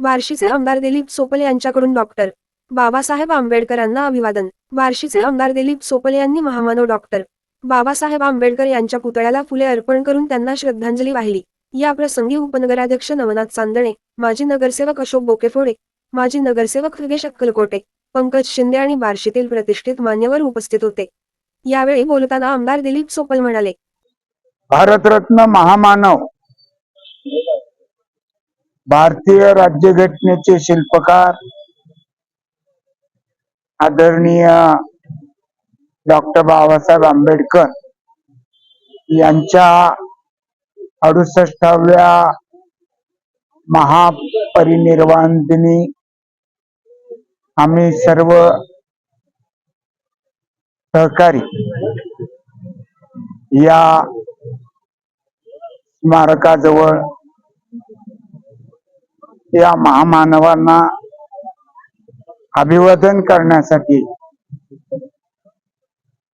बार्शीचे आमदार दिलीप सोपल यांच्याकडून डॉक्टर बाबासाहेब आंबेडकरांना अभिवादन. बार्शीचे आमदार दिलीप सोपल यांनी महामानव डॉक्टर बाबासाहेब आंबेडकर यांच्या पुतळ्याला फुले अर्पण करून त्यांना श्रद्धांजली वाहिली. या प्रसंगी उपनगराध्यक्ष नवनाथ चांदणे माजी नगरसेवक अशोक बोकेफोडे माजी नगरसेवक योगेश अक्कलकोटे पंकज शिंदे आणि बार्शीतील प्रतिष्ठित मान्यवर उपस्थित होते. यावेळी बोलताना आमदार दिलीप सोपल म्हणाले भारतरत्न महामानव भारतीय राज्यघटनेचे शिल्पकार आदरणीय डॉक्टर बाबासाहेब आंबेडकर यांच्या अडुसष्टाव्या महापरिनिर्वाण दिनी आम्ही सर्व सहकारी या स्मारकाजवळ या महामानवांना अभिवादन करण्यासाठी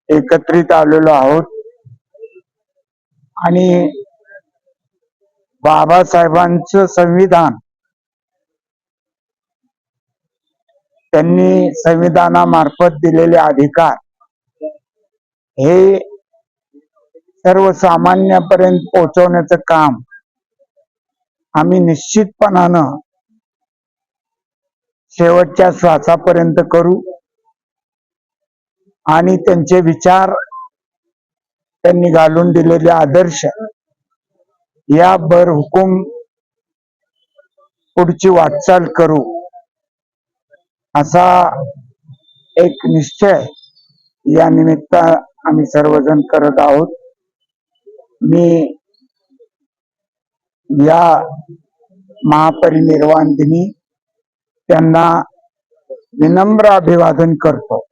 एकत्रित आलेलो आहोत. आणि बाबासाहेबांचं संविधान त्यांनी संविधानामार्फत दिलेले अधिकार हे सर्वसामान्यापर्यंत पोहोचवण्याचं काम आम्ही निश्चितपणानं शेवटच्या श्वासापर्यंत करू आणि त्यांचे विचार त्यांनी घालून दिलेले आदर्श या बर हुकुम पुढची वाटचाल करू असा एक निश्चय या निमित्त आम्ही सर्वजण करत आहोत. मी या महापरिनिर्वाण दिनी त्यांना विनम्र अभिवादन करतो.